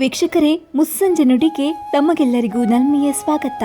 ವೀಕ್ಷಕರೇ, ಮುಸ್ಸಂಜೆ ನುಡಿಗೆ ತಮಗೆಲ್ಲರಿಗೂ ನಲ್ಮೆಯ ಸ್ವಾಗತ.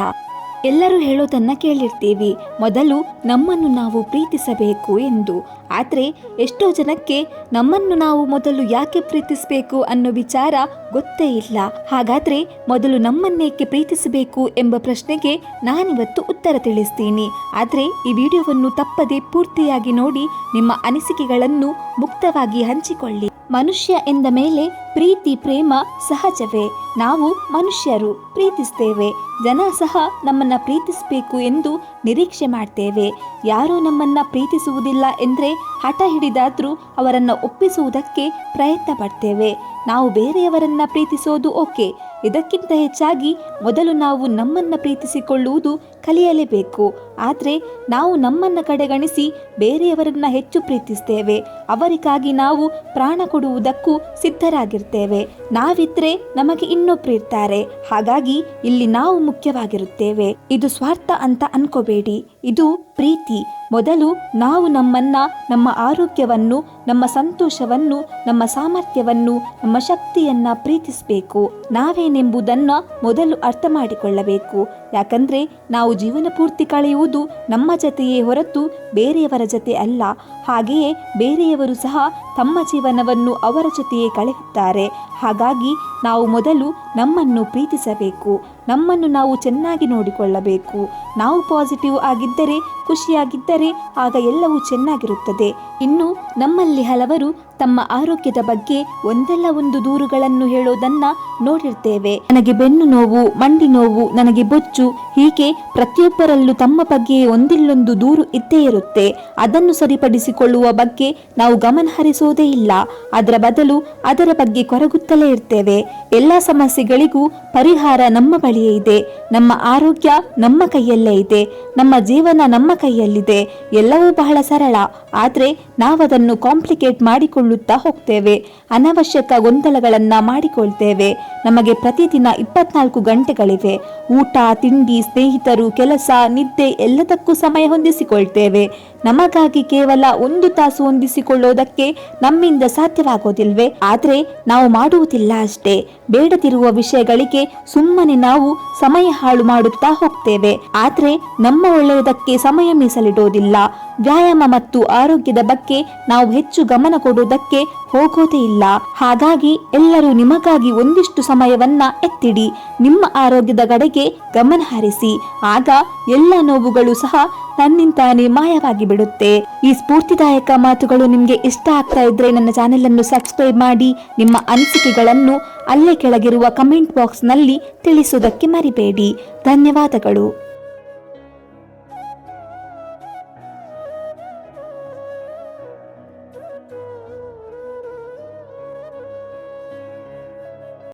ಎಲ್ಲರೂ ಹೇಳೋದನ್ನ ಕೇಳಿರ್ತೀವಿ. ಮೊದಲು ನಮ್ಮನ್ನು ನಾವು ಪ್ರೀತಿಸಬೇಕು ಎಂದು. ಆದರೆ, ಎಷ್ಟೋ ಜನಕ್ಕೆ ನಮ್ಮನ್ನು ನಾವು ಮೊದಲು ಯಾಕೆ ಪ್ರೀತಿಸಬೇಕು ಅನ್ನೋ ವಿಚಾರ ಗೊತ್ತೇ ಇಲ್ಲ. ಹಾಗಾದ್ರೆ ಮೊದಲು ನಮ್ಮನ್ನೇಕೆ ಪ್ರೀತಿಸಬೇಕು ಎಂಬ ಪ್ರಶ್ನೆಗೆ ನಾನಿವತ್ತು ಉತ್ತರ ತಿಳಿಸ್ತೀನಿ. ಆದರೆ, ಈ ವಿಡಿಯೋವನ್ನು ತಪ್ಪದೆ ಪೂರ್ತಿಯಾಗಿ ನೋಡಿ ನಿಮ್ಮ ಅನಿಸಿಕೆಗಳನ್ನು ಮುಕ್ತವಾಗಿ ಹಂಚಿಕೊಳ್ಳಿ. ಮನುಷ್ಯ ಎಂದ ಮೇಲೆ ಪ್ರೀತಿ, ಪ್ರೇಮ ಸಹಜವೇ. ನಾವು ಮನುಷ್ಯರು ಪ್ರೀತಿಸ್ತೇವೆ. ಜನ ಸಹ ನಮ್ಮನ್ನ ಪ್ರೀತಿಸಬೇಕು ಎಂದು ನಿರೀಕ್ಷೆ ಮಾಡ್ತೇವೆ. ಯಾರೂ ನಮ್ಮನ್ನ ಪ್ರೀತಿಸುವುದಿಲ್ಲ ಎಂದರೆ ಹಠ ಹಿಡಿದಾದರೂ ಅವರನ್ನು ಒಪ್ಪಿಸುವುದಕ್ಕೆ ಪ್ರಯತ್ನ ಪಡ್ತೇವೆ. ನಾವು ಬೇರೆಯವರನ್ನ ಪ್ರೀತಿಸೋದು ಓಕೆ. ಇದಕ್ಕಿಂತ ಹೆಚ್ಚಾಗಿ ಮೊದಲು ನಾವು ನಮ್ಮನ್ನ ಪ್ರೀತಿಸಿಕೊಳ್ಳುವುದು ಕಲಿಯಲೇಬೇಕು. ಆದರೆ ನಾವು ನಮ್ಮನ್ನ ಕಡೆಗಣಿಸಿ ಬೇರೆಯವರನ್ನ ಹೆಚ್ಚು ಪ್ರೀತಿಸ್ತೇವೆ. ಅವರಿಗಾಗಿ ನಾವು ಪ್ರಾಣ ಕೊಡುವುದಕ್ಕೂ ಸಿದ್ಧರಾಗಿರ್ತೇವೆ. ನಾವಿದ್ರೆ ನಮಗೆ ಇನ್ನೊಬ್ರು ಇರ್ತಾರೆ ಹಾಗಾಗಿ ಇಲ್ಲಿ ನಾವು ಮುಖ್ಯವಾಗಿರುತ್ತೇವೆ. ಇದು ಸ್ವಾರ್ಥ ಅಂತ ಅನ್ಕೋಬೇಡಿ. ಇದು ಪ್ರೀತಿ. ಮೊದಲು ನಾವು ನಮ್ಮನ್ನ, ನಮ್ಮ ಆರೋಗ್ಯವನ್ನು, ನಮ್ಮ ಸಂತೋಷವನ್ನು, ನಮ್ಮ ಸಾಮರ್ಥ್ಯವನ್ನು, ನಮ್ಮ ಶಕ್ತಿಯನ್ನ ಪ್ರೀತಿಸಬೇಕು. ನಾವೇನೆಂಬುದನ್ನ ಮೊದಲು ಅರ್ಥ ಮಾಡಿಕೊಳ್ಳಬೇಕು. ಯಾಕಂದ್ರೆ ನಾವು ಜೀವನ ಪೂರ್ತಿ ಕಳೆಯುವುದು ನಮ್ಮ ಜತೆಯೇ ಹೊರತು ಬೇರೆಯವರ ಜತೆ ಅಲ್ಲ. ಹಾಗೆಯೇ ಬೇರೆಯವರು ಸಹ ತಮ್ಮ ಜೀವನವನ್ನು ಅವರ ಜೊತೆಯೇ ಕಳೆಯುತ್ತಾರೆ. ಹಾಗಾಗಿ ನಾವು ಮೊದಲು ನಮ್ಮನ್ನು ಪ್ರೀತಿಸಬೇಕು. ನಮ್ಮನ್ನು ನಾವು ಚೆನ್ನಾಗಿ ನೋಡಿಕೊಳ್ಳಬೇಕು. ನಾವು ಪಾಸಿಟಿವ್ ಆಗಿದ್ದರೆ, ಖುಷಿಯಾಗಿದ್ದರೆ ಆಗ ಎಲ್ಲವೂ ಚೆನ್ನಾಗಿರುತ್ತದೆ. ಇನ್ನು ನಮ್ಮಲ್ಲಿ ಹಲವರು ತಮ್ಮ ಆರೋಗ್ಯದ ಬಗ್ಗೆ ಒಂದಲ್ಲ ಒಂದು ದೂರುಗಳನ್ನು ಹೇಳೋದನ್ನ ನೋಡಿರ್ತೇವೆ. ನನಗೆ ಬೆನ್ನು ನೋವು, ಮಂಡಿ ನೋವು, ನನಗೆ ಬೊಚ್ಚು palsu ಹೀಗೆ ಪ್ರತಿಯೊಬ್ಬರಲ್ಲೂ ತಮ್ಮ ಬಗ್ಗೆ ಒಂದಿಲ್ಲೊಂದು ದೂರು ಇದ್ದೇ ಇರುತ್ತೆ. ಅದನ್ನು ಸರಿಪಡಿಸಿಕೊಳ್ಳುವ ಬಗ್ಗೆ ನಾವು ಗಮನ ಹರಿಸೋದೇ ಇಲ್ಲ. ಅದರ ಬದಲು ಅದರ ಬಗ್ಗೆ ಕೊರಗುತ್ತಲೇ ಇರ್ತೇವೆ. ಎಲ್ಲ ಸಮಸ್ಯೆಗಳಿಗೂ ಪರಿಹಾರ ನಮ್ಮ ಬಳಿಯೇ ಇದೆ. ನಮ್ಮ ಆರೋಗ್ಯ ನಮ್ಮ ಕೈಯಲ್ಲೇ ಇದೆ. ನಮ್ಮ ಜೀವನ ನಮ್ಮ ಕೈಯಲ್ಲಿದೆ. ಎಲ್ಲವೂ ಬಹಳ ಸರಳ. ಆದರೆ ನಾವದನ್ನು ಕಾಂಪ್ಲಿಕೇಟ್ ಮಾಡಿಕೊಳ್ಳುತ್ತಾ ಹೋಗ್ತೇವೆ. ಅನವಶ್ಯಕ ಗೊಂದಲಗಳನ್ನು ಮಾಡಿಕೊಳ್ತೇವೆ. ನಮಗೆ ಪ್ರತಿದಿನ ಇಪ್ಪತ್ನಾಲ್ಕು ಗಂಟೆಗಳಿವೆ. ಊಟ, ತಿಂಡಿ ಸ್ನೇಹಿತರು, ಕೆಲಸ, ನಿದ್ದೆ ಎಲ್ಲದಕ್ಕೂ ಸಮಯ ಹೊಂದಿಸಿಕೊಳ್ತೇವೆ. ನಮಗಾಗಿ ಕೇವಲ ಒಂದು ತಾಸು ಹೊಂದಿಸಿಕೊಳ್ಳೋದಕ್ಕೆ ನಮ್ಮಿಂದ ಸಾಧ್ಯವಾಗೋದಿಲ್ವೇ? ಆದರೆ ನಾವು ಮಾಡುವುದಿಲ್ಲ ಅಷ್ಟೇ. ಬೇಡದಿರುವ ವಿಷಯಗಳಿಗೆ ಸುಮ್ಮನೆ ನಾವು ಸಮಯ ಹಾಳು ಮಾಡುತ್ತಾ ಹೋಗ್ತೇವೆ. ಆದರೆ ನಮ್ಮ ಒಳ್ಳೆಯದಕ್ಕೆ ಸಮಯ ಮೀಸಲಿಡೋದಿಲ್ಲ. ವ್ಯಾಯಾಮ ಮತ್ತು ಆರೋಗ್ಯದ ಬಗ್ಗೆ ನಾವು ಹೆಚ್ಚು ಗಮನ ಕೊಡುವುದಕ್ಕೆ ಹೋಗೋದೇ ಇಲ್ಲ. ಹಾಗಾಗಿ ಎಲ್ಲರೂ ನಿಮಗಾಗಿ ಒಂದಿಷ್ಟು ಸಮಯವನ್ನ ಎತ್ತಿಡಿ. ನಿಮ್ಮ ಆರೋಗ್ಯದ ಕಡೆಗೆ ಗಮನ ಹರಿಸಿ. ಆಗ ಎಲ್ಲ ನೋವುಗಳು ಸಹ ತನ್ನಿಂತಾನೇ ಮಾಯವಾಗಿ ಬಿಡುತ್ತೆ. ಈ ಸ್ಫೂರ್ತಿದಾಯಕ ಮಾತುಗಳು ನಿಮಗೆ ಇಷ್ಟ ಆಗ್ತಾ ಇದ್ರೆ ನನ್ನ ಚಾನೆಲ್ ಅನ್ನು ಸಬ್ಸ್ಕ್ರೈಬ್ ಮಾಡಿ. ನಿಮ್ಮ ಅನಿಸಿಕೆಗಳನ್ನು ಅಲ್ಲೇ ಕೆಳಗಿರುವ ಕಮೆಂಟ್ ಬಾಕ್ಸ್ನಲ್ಲಿ ತಿಳಿಸುವುದಕ್ಕೆ ಮರಿಬೇಡಿ. ಧನ್ಯವಾದಗಳು.